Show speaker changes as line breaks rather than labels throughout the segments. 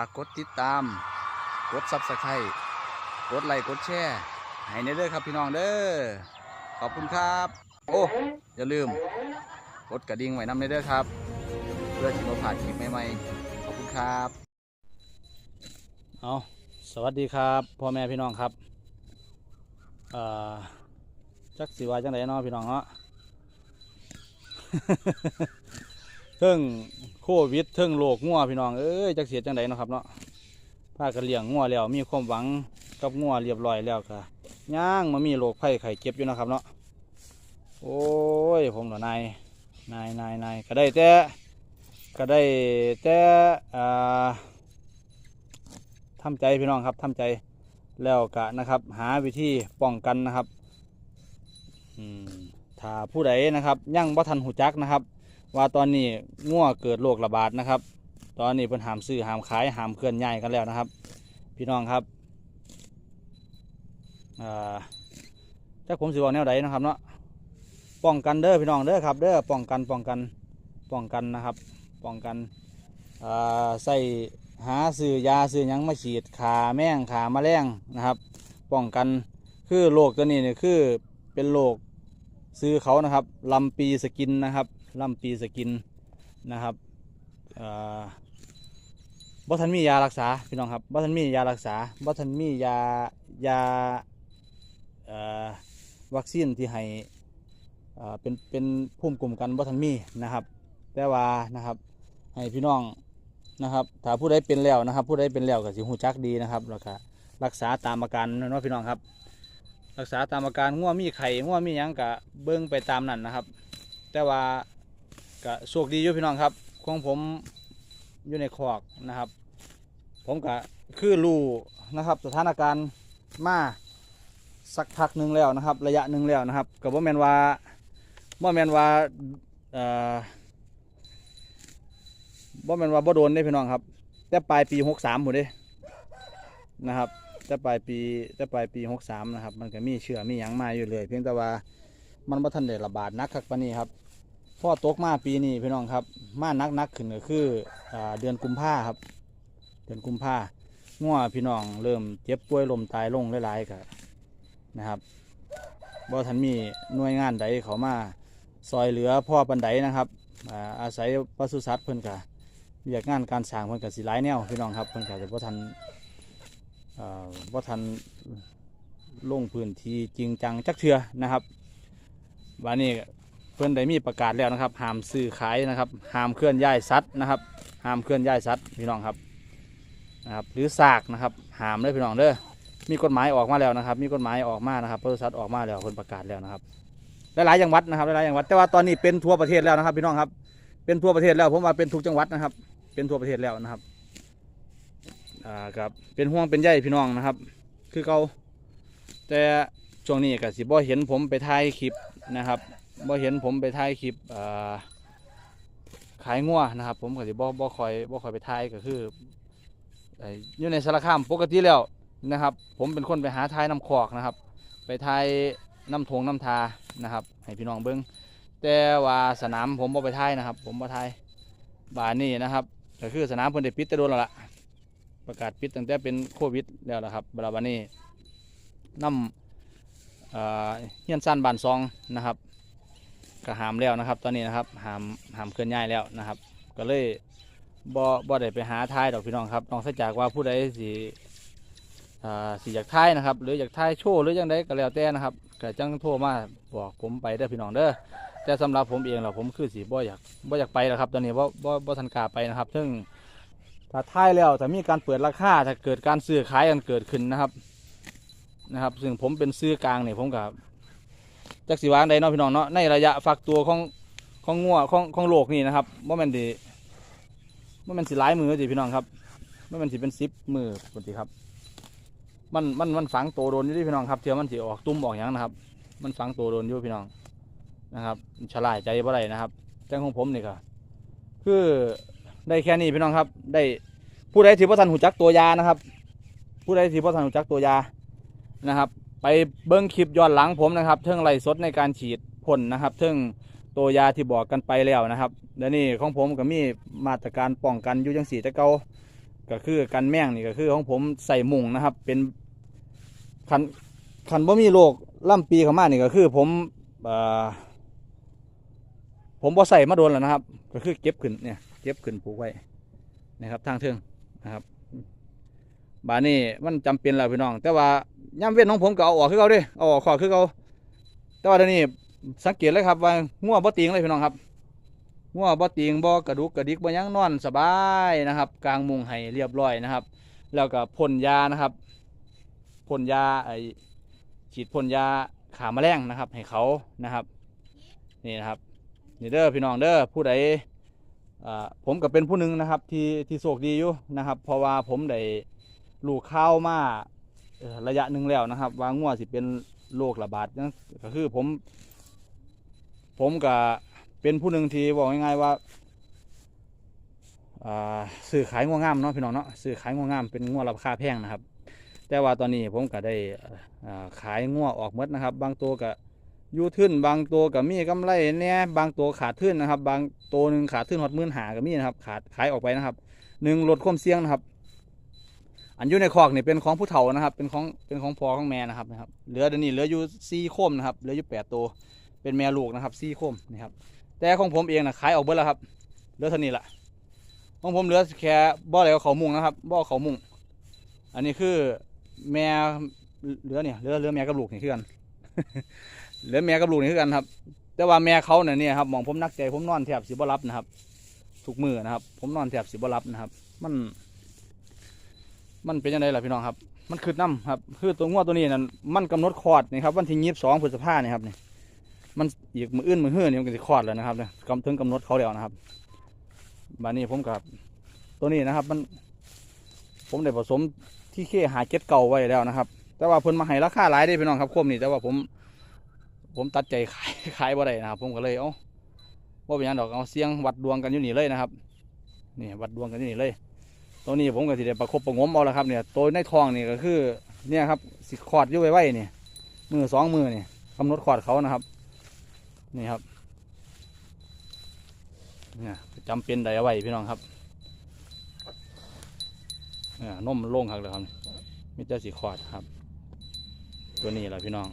ากกดติดตาม กดซับสไครต์กดไลค์กดแชร์ให้ในเด้อครับพี่น้องเด้อขอบคุณครับ โอ้อย่าลืม กดกระดิ่งไว้น้ำในเด้อครับ เพื่อที่เราผ่านคลิปใหม่ๆขอบคุณครับ
เอาสวัสดีครับพ่อแม่พี่น้องครับอ่อจักสิว่าจังไดเนาะพี่น้องเนาะเทิง ควิดเทิงโรคงัวพี่น้องเอ้ยจักเสียจังไดเนาะครับเนาะพากันเลี้ยงงัวแล้วมีความหวังกับงัวเรียบร้อยแล้วค่ะย่างมามีโรคไข้ไข้เจ็บอยู่นะครับเนาะโอ้ยผมเหรอนายนายนายนายก็ได้แต่ก็ได้แต่อ่าทำใจพี่น้องครับทำใจแล้วกะนะครับ หาวิธีป้องกันนะครับถ้าผู้ใดนะครับ ยังบ่ทันหูจักนะครับ ว่าตอนนี้ง่วเกิดโรคระบาดนะครับ ตอนนี้เพิ่นหามซื้อหามขายหามเคลื่อนย้ายกันแล้วนะครับ พี่น้องครับถ้าผมสิบอกแนวใดนะครับเนาะป้องกันเด้อพี่น้องเด้อครับเด้อป้องกันป้องกันป้องกันนะครับ ป้องกันใส่หาซื้อยาซื้อยังมาฉีดขาแมงขาแมลงนะครับ ป้องกันคือโรคตัวนี้เนี่ยคือเป็นโรคซื้อเขานะครับลำปีสกินนะครับ ลำปีสกินนะครับเอ่อบ่ทันมียารักษาพี่น้องครับบ่ทันมียารักษาบ่ทันมียายาวัคซีนที่ให้เป็นเป็นภูมิคุ้มกันบ่ทันมีนะครับ แต่ว่านะครับให้พี่น้องนะครับถ้าผู้ใดเป็นแล้วนะครับ ผู้ใดเป็นแล้วก็สิหูจักดีนะครับแล้วก็รักษาตามอาการเนาะพี่น้องครับ รักษาตามอาการง่วงมีไข่ง่วงมียังกะเบิ้งไปตามนั้นนะครับ แต่ว่า ก็โชคดีอยู่พี่น้องครับของผมอยู่ในคอกนะครับ ผมก็คือรู้นะครับ สถานการณ์มาสักพักหนึ่งแล้วนะครับ ระยะหนึ่งแล้วนะครับกับว่าแมนว่าว่าแมนว่าเอ่อบ่แมนว่าบ่โดนเด้พี่น้องครับ แต่ปลายปีหกสามหมดเด้นะครับแต่ปลายปีแต่ปลายปีหกสามนะครับ มันก็มีเชื้อมีหยังมาอยู่เลย เพียงแต่ว่ามันบ่ทันได้ระบาดนักคักปานนี้ครับ พ่อตกมาปีนี้พี่น้องครับ มานักนักขึ้นก็คือเดือนกุมภาครับ เดือนกุมภางัวพี่น้องเริ่มเจ็บป่วยลมตายลงหลายๆก็นะครับบ่ทันมีหน่วยงานใดเขามาซอยเหลือพ่อปันใดนะครับอาอาศัยปศุสัตว์เพิ่นก็เรียกงานการสร้างเพิ่นก็สิหลายแนวพี่น้องครับเพิ่นก็จะบ่ทันเอ่อบ่ทันลงพื้นที่จริงจังจักเทือนะครับวันนี้ เพิ่อนได้มีประกาศแล้วนะครับห้ามซื้อขายนะครับห้ามเคลื่อนย้ายสัตว์นะครับห้ามเคลื่อนย้ายสัตว์พี่น้องครับนะครับ หรือซากนะครับห้ามเลยพี่น้องเด้อมีกฎหมายออกมาแล้วนะครับ มีกฎหมายออกมานะครับบริษัทออกมาแล้วเพิ่นประกาศแล้วนะครับหลายๆจังหวัดนะครับหลายๆจังหวัดแต่ว่าตอนนี้เป็นทั่วประเทศแล้วนะครับพี่น้องครับเป็นทั่วประเทศแล้วผมว่าเป็นทุกจังหวัดนะครับ เป็นทั่วประเทศแล้วนะครับอ่าครับเป็นห่วงเป็นใยพี่น้องนะครับ คือเขาแต่ช่วงนี้ก็สิบ่เห็นผมไปถ่ายคลิปนะครับ บ่เห็นผมไปถ่ายคลิปขายงัวนะครับ ผมก็สิบ่บ่คอยบ่คอยไปถ่ายก็คืออยู่ในสารคามปกติแล้วนะครับ ผมเป็นคนไปหาถ่ายน้ำคอกนะครับ ไปถ่ายน้ำทงน้ำทานะครับ ให้พี่น้องเบิ้งแต่ว่าสนามผมบ่ไปถ่ายนะครับ ผมบ่ถ่ายบานนี้นะครับก็คือสนามเพิ่นได้ปิดแต่โดนแล้วล่ะประกาศปิดตั้งแต่เป็นโควิดแล้วล่ะครับบราบานี้น้ำเอ่อเฮียนสั้นบานซองนะครับ ก็หามแล้วนะครับ ตอนนี้นะครับหามหามเคลื่อนย้ายแล้วนะครับ ก็เลยบ่บ่ได้ไปหาถ่ายดอกพี่น้องครับนอกจากว่าผู้ใดสิอ่าสิอยากถ่ายนะครับ หรืออยากถ่ายโชว์หรือยังไดก็แล้วแต่นะครับก็จังโทรมาบอกผมไปเด้อพี่น้องเด้อแต่สำหรับผมเองเราผมคือสีบ่อยากบ่อยากไปแล้วครับ ตอนนี้บ่บ่บ่ทันกาไปนะครับ ซึ่งถ้าท้ายแล้วถ้ามีการเปิดราคาถ้าเกิดการซื้อขายกันเกิดขึ้นนะครับนะครับ ซึ่งผมเป็นซื้อกลางเนี่ยผมกับ จักสีวางใดเนาะพี่น้องเนาะในระยะฟักตัวของของงัวของของโลกนี่นะครับว่ามันดีว่ามันสิหลายมือสิพี่น้องครับว่ามันสิเป็นสิบมือปกติครับมันมันมันฝังโตโดนอยู่ที่พี่น้องครับเทียมันสิออกตุ้มออกหยังนะครับ มันฝังโตโดนอยู่พี่น้องนะครับฉลาดใจบ่ได้นะครับแต่ของผมนี่ก็คือได้แค่นี้พี่น้องครับ ได้ผู้ใดที่พ่ทันหูจักตัวยานะครับ ผู้ใดที่พ่ทันหูจักตัวยานะครับ ไปเบิ้งคลิปย้อนหลังผมนะครับเทิงไล่สดในการฉีดพ่นนะครับเทิงตัวยาที่บอกกันไปแล้วนะครับเดี๋ยวนี้ของผมก็มีมาตรการป้องกันอยู่จังสีแต่เก่าก็คือกันแมงนี่ก็คือของผมใส่มุงนะครับ เป็นคันคันบ่มีโรคล่ำปีเข้ามานี่ก็คือผมอผมบ่ใส่มาโดนแล้วนะครับ ก็คือเก็บขึ้นเนี่ยเก็บขึ้นผูกไว้นะครับทางเทิงนะครับบานี้มันจำเป็นแล้วพี่น้อง แต่ว่า ย่ำเว้นของผมก็เอาออกคือเขาด้เอาออกขอคือเขาแต่ว่าเดี๋ยวนี้สังเกตเลยครับว่างัวบ่ติงเลยพี่น้องครับงัวบ่ติงบ่กระดุกกระดิกบ่ยังนอนสบายนะครับกลางมุงให้เรียบร้อยนะครับ แล้วก็พ่นยานะครับพ่นยาไอฉีดพ่นยาขาแมลงนะครับ ให้เขานะครับ นี่นะครับนี่เด้อพี่น้องเด้อผู้ใดอ่าผมก็เป็นผู้หนึ่งนะครับที่ที่โชคดีอยู่นะครับ เพราะว่าผมได้ลูกข้าวมา ระยะหนึ่งแล้วนะครับ ว่างัวสิเป็นโรคระบาดนะก็คือผม ผมก็เป็นผู้หนึ่งที่บอกง่ายๆว่าอ่าซื้อขายงัวงามเนาะพี่น้องเนาะซื้อขายงัวงามเป็นงัวราคาแพงนะครับ แต่ว่าตอนนี้ผมก็ได้อ่าขายงัวออกมดนะครับ บางตัวก็ยูทึนบางตัวก็มีกำไรเนี่ยบางตัวขาดทึนนะครับ บางตัวหนึ่งขาดทึนหอดมื่นหาก็มีนะครับ ขาดขายออกไปนะครับหนึ่งลดความเสี่ยงนะครับ อันอยู่ในคอกนี่เป็นของผู้เฒ่านะครับ เป็นของเป็นของพ่อของแม่นะครับนะครับเหลือเดี๋ยวนี้เหลืออยู่สี่โคมนะครับเหลืออยู่แปดตัวเป็นแม่ลูกนะครับสี่โคมนะครับแต่ของผมเองนะขายออกเบิดแล้วครับเหลือเท่านี้ละของผมเหลือแค่บ่ออะไรกับเขามุงนะครับบ่อเขามุงอันนี้คือแม่เหลือเนี่ยเหลือเหลือแม่กับลูกนี่คือกันเหลือแม่กับลูกนี่คือกันครับ แต่ว่าแม่เขาเนี่ยเนี่ยครับมองผมนักใจผมนอนแทบสิบ่รับนะครับ ทุกมือนะครับ ผมนอนแทบสิบ่รับนะครับ มัน มันเป็นยังไงล่ะพี่น้องครับ มันคือน้ำครับ คือตัวงวดตัวนี้นั่นมันกำหนดคลอดนี่ครับวันที่ยี่สิบสองพฤษภาเนี่ยครับนี่มันอีกมืออื่นมือเฮือนี่มันก็จะคลอดแล้วนะครับเนี่ยกำถึงกำหนดเขาแล้วนะครับบานนี้ผมกับตัวนี้นะครับ มัน ผมได้ผสมที่เคหาเก็ดเก่าไว้แล้วนะครับ แต่ว่าเพิ่นมาให้ราคาหลายได้พี่น้องครับควมนี่แต่ว่าผม ผมตัดใจขายขายบ่ได้นะครับ ผมก็เลยเอ้าว่าเป็นยังดอกเอาเสียงวัดดวงกันอยู่นี่เลยนะครับนี่วัดดวงกันอยู่นี่เลย ตัวนี้ผมก็สิได้ประคบประงมเอาละครับเนี่ยตัวในท้องนี่ก็คือเนี่ยครับสิคลอดอยู่ไว้ไว้นี่มือสองมือนี่กำหนดคลอดเขานะครับ นี่ครับเนี่ยจำเป็นได้เอาไว้พี่น้องครับเนี่ยนมโล่งครับเลยครับมิเตอร์สีคลอดครับ ตัวนี้แหละพี่น้อง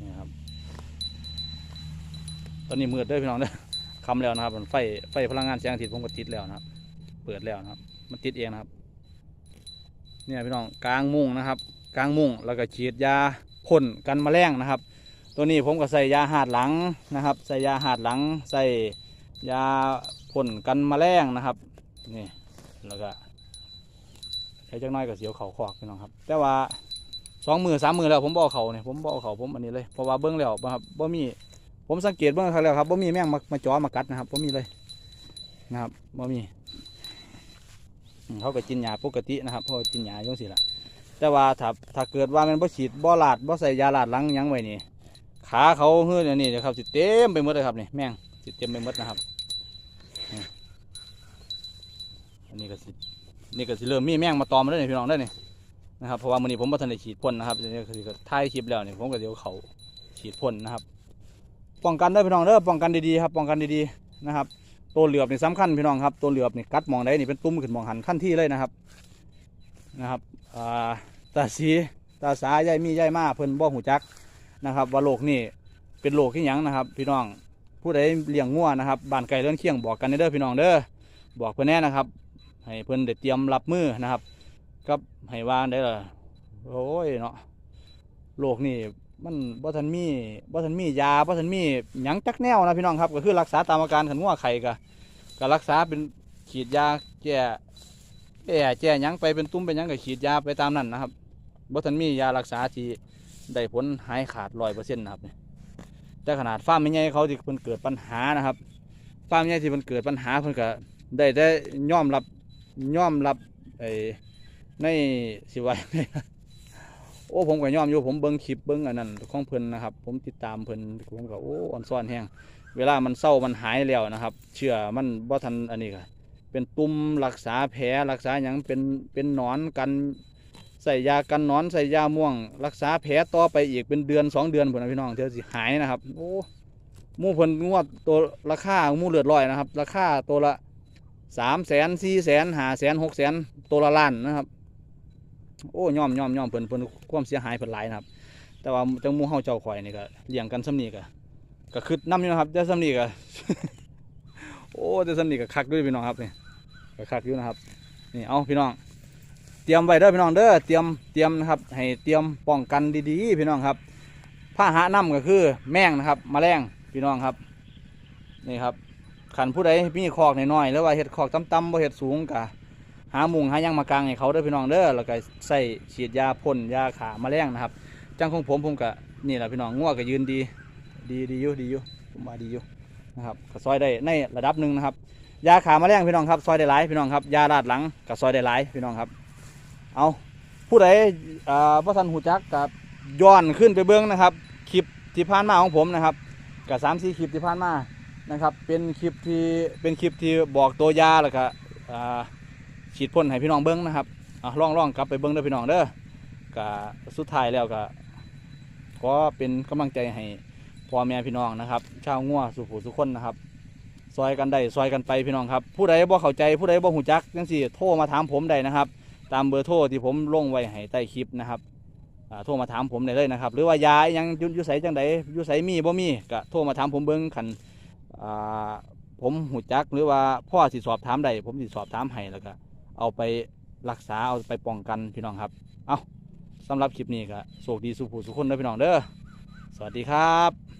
นี่ครับตอนนี้มืดเด้วยพี่น้องเด้อ คำแล้วนะครับมันไฟไฟพลังงานแสงอาทิตย์ผมก็ติดแล้วนะครับ เปิดแล้วนะครับ มันติดเองนะครับ เนี่ยพี่น้องกลางมุ้งนะครับ กลางมุ้งแล้วก็ฉีดยาพ่นกันแมลงนะครับ ตัวนี้ผมก็ใส่ยาหาดหลังนะครับ ใส่ยาหาดหลัง ใส่ยาพ่นกันแมลงนะครับนี่แล้วก็ใช้จักหน้อยกับเสียวเขาคอกพี่น้องครับ แต่ว่าสองมือสามมือแล้วผมบอกเขาเนี่ยผมบอกเขาผมอันนี้เลยเพราะว่าเบิ้งแล้วนะครับบ่มี ผมสังเกตเบื้องครั้งแล้วครับว่ามีแมงมามาจ่อมากัดนะครับว่ามีเลยนะครับว่ามีเขาก็กินยาปกตินะครับพราะว่ากินยาย่งสิละแต่ว่าถ้าถ้าเกิดว่ามันบ่ฉีดบ่ลาดบ่ใส่ยาลาดหลังยังไว้นี่ขาเขาเฮือเนี่ยนี่นะครับสิเต็มไปหมดเลยครับนี่แมงสิเต็มไปหมดนะครับนี่อันนี้ก็สินี่ก็สิเริ่มมีแมงมาตอมมาแล้วนี่พี่น้องได้อนี่นะครับเพราะว่ามื้อนี้ผมบ่ทันได้ฉีดพ่นนะครับนี่ก็คือถ่ายคลิปแล้วนี่ผมก็เดี๋ยวเขาฉีดพ่นนะครับ ป้องกันเด้อพี่น้องเด้อป้องกันดีๆครับป้องกันดีๆนะครับตัวเหลือบนี่สำคัญพี่น้องครับตัวเหลือบนี่กัดมองใดนี่เป็นตุ้มขึ้นมองหันขั้นที่เลยนะครับนะครับตาสีตาสายายมียายมากเพิ่นบ่หูจักนะครับว่าโรคนี่เป็นโรคที่หยังนะครับ พี่น้องผู้ใดเลี้ยงงัวนะครับบ้านไก่เลื่อนเคียงบอกกันเด้อพี่น้องเด้อบอกเพิ่อนแน่นะครับ ให้เพิ่อนได้เตรียมรับมือนะครับกับให้วางได้ละโอ้ยเนาะโรคนี่ มันบ่ทันมีบ่ทันมียาบ่ทันมีหยังจักแนวนะพี่น้องครับ ก็คือรักษาตามอาการขันงัวไข่ก็ก็รักษาเป็นฉีดยาแก้แก้แก้หยังไปเป็นตุ้มเป็นหยังก็ฉีดยาไปตามนั้นนะครับบ่ทันมียารักษาที่ได้ผลหายขาดร้อยเปอร์เซ็นต์นะครับแต่ขนาดฟาร์มใหญ่เขาที่เพิ่นเกิดปัญหานะครับฟาร์มใหญ่ที่เพิ่นเกิดปัญหาเพิ่นก็ได้ได้ย่อมรับย่อมรับไอ้ในสิว่า โอ้ผมก็ยอมอยู่ผมเบิ้งคลิปเบิ้งอันนั้นของเพิ่นนะครับ ผมติดตามเพิ่นผมก็โอ้อ่อนซ่อนแห้งเวลามันเศร้ามันหายแล้วนะครับ เชื่อมันบ่ทันอันนี้ก็เป็นตุ่มรักษาแผลรักษาหยังเป็นเป็นหนอนกันใส่ยากันนอนใส่ยาม่วง รักษาแผลต่อไปอีกเป็นเดือนสองเดือนพุ่นะพี่น้องเดี๋ยวสิหายนะครับโอ้มูเพิ่นงวดตัวราคามูเลือดลอยนะครับ ราคาตัวละสามแสนสี่แสนห้าแสนหกแสนตัวละล้านนะครับ โอ้ย่อมย่อมย่อมเพิ่นเพิ่นความเสียหายเพิ่นหลายนะครับ แต่ว่าจังมูเฮาเจ้าข่อยนี่ก็เลี้ยงกันสำนีก็ก็คืดน้ำอยู่นะครับแต่สำนีก็โอ้แต่สำนีก็คักด้วยพี่น้องครับนี่ก็คักอยู่นะครับนี่เอาพี่น้อง เตรียมไว้เด้อพี่น้องเด้อเตรียมเตรียมนะครับ ให้เตรียมป้องกันดีๆพี่น้องครับผ้าหะน้ำก็คือแมงนะครับแมลงพี่น้องครับนี่ครับขันผู้ใดมีคอกน้อยๆหรือว่าเห็ดคอกต่ำๆบ่เห็ดสูงกะ หามุงหายังมากางให้เขาเด้อพี่น้องเด้อแล้วก็ใส่ฉีดยาพ่นยาขาแมลงนะครับ จังของผมผมก็นี่แหละพี่น้องงัวก็ยืนดี ดีดีอยู่ดีอยู่ผมว่าดีอยู่นะครับก็ซอยได้ในระดับหนึ่งนะครับ ยาขาแมลงพี่น้องครับซอยได้หลายพี่น้องครับยาลาดหลังก็ซอยได้หลายพี่น้องครับ เอาผู้ใดอ่าพระทันหูจักกับย้อนขึ้นไปเบื้องนะครับคลิปที่ผ่านมาของผมนะครับกับสามสี่คลิปที่ผ่านมานะครับ เป็นคลิปที่เป็นคลิปที่บอกตัวยาแล้วก็อ่า ฉีดพ่นให้พี่น้องเบิ้งนะครับอะลองลองกลับไปเบิ้งเด้อพี่น้องเด้อก็สุดท้ายแล้วก็ขอเป็นกำลังใจให้พ่อแม่พี่น้องนะครับ ชาวงัวสุขุสุคนนะครับซอยกันได้ซอยกันไปพี่น้องครับ ผู้ใดบ่เข้าใจผู้ใดบ่หูจักจังสี่โทรมาถามผมได้นะครับ ตามเบอร์โทรที่ผมลงไว้ให้ใต้คลิปนะครับอาโทรมาถามผมได้เลยนะครับ หรือว่ายาอิหยังยุยุใสจังใดยุใสมีบ่มีก็โทรมาถามผมเบิ้งขันอาผมหูจักหรือว่าพ่อสิสอบถามใดผมสิสอบถามให้แล้วก็ เอาไปรักษาเอาไปป้องกันพี่น้องครับ เอาสำหรับคลิปนี้ก็โชคดีสุขผู้สุขคนเด้อพี่น้องเด้อ สวัสดีครับ